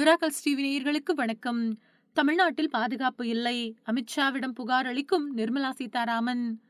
விராகல் ஸ்ரீவி நேயர்களுக்கு வணக்கம். தமிழ்நாட்டில் பாதுகாப்பு இல்லை. அமித்ஷாவிடம் புகார் அளிக்கும் நிர்மலா சீதாராமன்.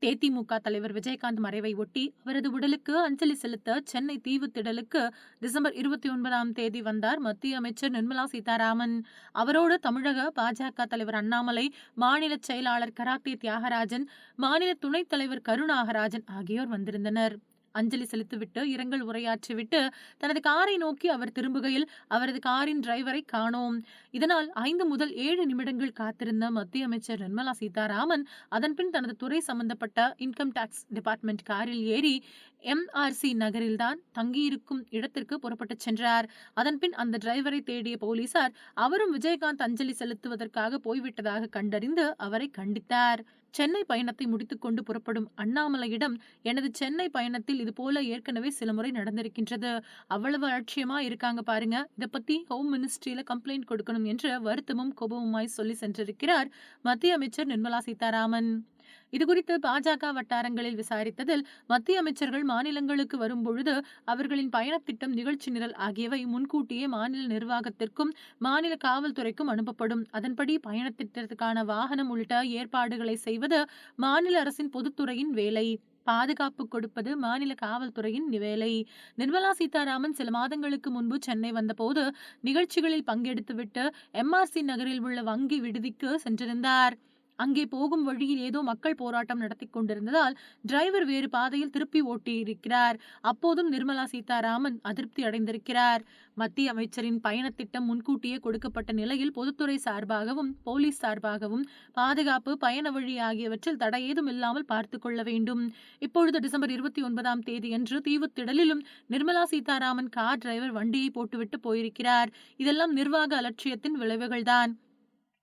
தேதிமுக தலைவர் விஜயகாந்த் மறைவை ஒட்டி அவரது உடலுக்கு அஞ்சலி செலுத்த சென்னை தீவுத்திடலுக்கு டிசம்பர் இருபத்தி ஒன்பதாம் தேதி வந்தார் மத்திய அமைச்சர் நிர்மலா சீதாராமன். அவரோடு தமிழக பாஜக தலைவர் அண்ணாமலை மாநில செயலாளர் கராத்தே தியாகராஜன் மாநில துணைத் தலைவர் கருணாகராஜன் ஆகியோர் வந்திருந்தனர். அஞ்சலி செலுத்திவிட்டு இரங்கல் உரையாற்றிவிட்டு தனது காரை நோக்கி அவர் திரும்புகையில் அவரது காரின் டிரைவரை காணோம். இதனால் ஐந்து முதல் ஏழு நிமிடங்கள் காத்திருந்த மத்திய அமைச்சர் நிர்மலா சீதாராமன் அதன்பின் தனது துறை சம்பந்தப்பட்ட இன்கம் டாக்ஸ் டிபார்ட்மெண்ட் காரில் ஏறி எம்ஆர்சி நகரில்தான் தங்கியிருக்கும் இடத்திற்கு புறப்பட்டு சென்றார். அதன்பின் அந்த டிரைவரை தேடிய போலீசார் அவரும் விஜயகாந்த் அஞ்சலி செலுத்துவதற்காக போய்விட்டதாக கண்டறிந்து அவரை கண்டித்தார். சென்னை பயணத்தை முடித்துக்கொண்டு புறப்படும் அண்ணாமலையிடம் எனது சென்னை பயணத்தில் இது போல ஏற்கனவே சில முறை நடந்திருக்கின்றது. அவ்வளவு அலட்சியமா இருக்காங்க பாருங்க. இதை பத்தி ஹோம் மினிஸ்ட்ரியில கம்ப்ளைண்ட் கொடுக்கணும் என்று வருத்தமும் கோபமுமாய் சொல்லி சென்றிருக்கிறார் மத்திய அமைச்சர் நிர்மலா சீதாராமன். இதுகுறித்து பாஜக வட்டாரங்களில் விசாரித்ததில் மத்திய அமைச்சர்கள் மாநிலங்களுக்கு வரும்பொழுது அவர்களின் பயணத்திட்டம் நிகழ்ச்சி நிரல் ஆகியவை முன்கூட்டியே மாநில நிர்வாகத்திற்கும் மாநில காவல்துறைக்கும் அனுப்பப்படும். அதன்படி திட்டத்திற்கான வாகனம் உள்ளிட்ட ஏற்பாடுகளை செய்வது மாநில அரசின் பொதுத்துறையின் வேலை. பாதுகாப்பு கொடுப்பது மாநில காவல்துறையின் வேலை. நிர்மலா சீதாராமன் சில மாதங்களுக்கு முன்பு சென்னை வந்தபோது நிகழ்ச்சிகளில் பங்கெடுத்துவிட்டு எம்ஆர்சி நகரில் உள்ள வங்கி விடுதிக்கு சென்றிருந்தார். அங்கே போகும் வழியில் ஏதோ மக்கள் போராட்டம் நடத்தி கொண்டிருந்ததால் டிரைவர் வேறு பாதையில் திருப்பி ஓட்டியிருக்கிறார். அப்போதும் நிர்மலா சீதாராமன் அதிருப்தி அடைந்திருக்கிறார். மத்திய அமைச்சரின் பயணத்திட்டம் முன்கூட்டியே கொடுக்கப்பட்ட நிலையில் பொதுத்துறை சார்பாகவும் போலீஸ் சார்பாகவும் பாதுகாப்பு பயண வழி ஆகியவற்றில் தடை ஏதும் இல்லாமல் பார்த்து கொள்ள வேண்டும். இப்பொழுது டிசம்பர் இருபத்தி ஒன்பதாம் தேதியன்று தீவுத்திடலிலும் நிர்மலா சீதாராமன் கார் டிரைவர் வண்டியை போட்டுவிட்டு போயிருக்கிறார். இதெல்லாம் நிர்வாக அலட்சியத்தின் விளைவுகள்தான்.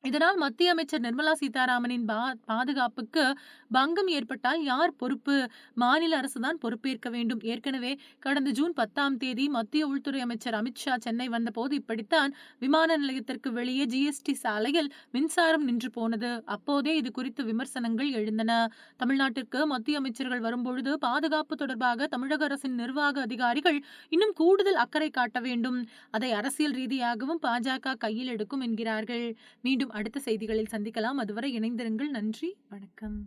இதனால் மத்திய அமைச்சர் நிர்மலா சீதாராமனின் பா பாதுகாப்புக்கு பங்கம் ஏற்பட்டால் யார் பொறுப்பு? மாநில அரசுதான் பொறுப்பேற்க வேண்டும். ஏற்கனவே கடந்த ஜூன் பத்தாம் தேதி மத்திய உள்துறை அமைச்சர் அமித்ஷா சென்னை வந்தபோது இப்படித்தான் விமான நிலையத்திற்கு வெளியே ஜிஎஸ்டி சாலையில் மின்சாரம் நின்று போனது. அப்போதே இது குறித்து விமர்சனங்கள் எழுந்தன. தமிழ்நாட்டிற்கு மத்திய அமைச்சர்கள் வரும்பொழுது பாதுகாப்பு தொடர்பாக தமிழக அரசின் நிர்வாக அதிகாரிகள் இன்னும் கூடுதல் அக்கறை காட்ட வேண்டும். அதை அரசியல் ரீதியாகவும் பாஜக கையில் எடுக்கும் என்கிறார்கள். மீண்டும் அடுத்த செய்திகளில் சந்திக்கலாம். அதுவரை இணைந்திருங்கள். நன்றி. வணக்கம்.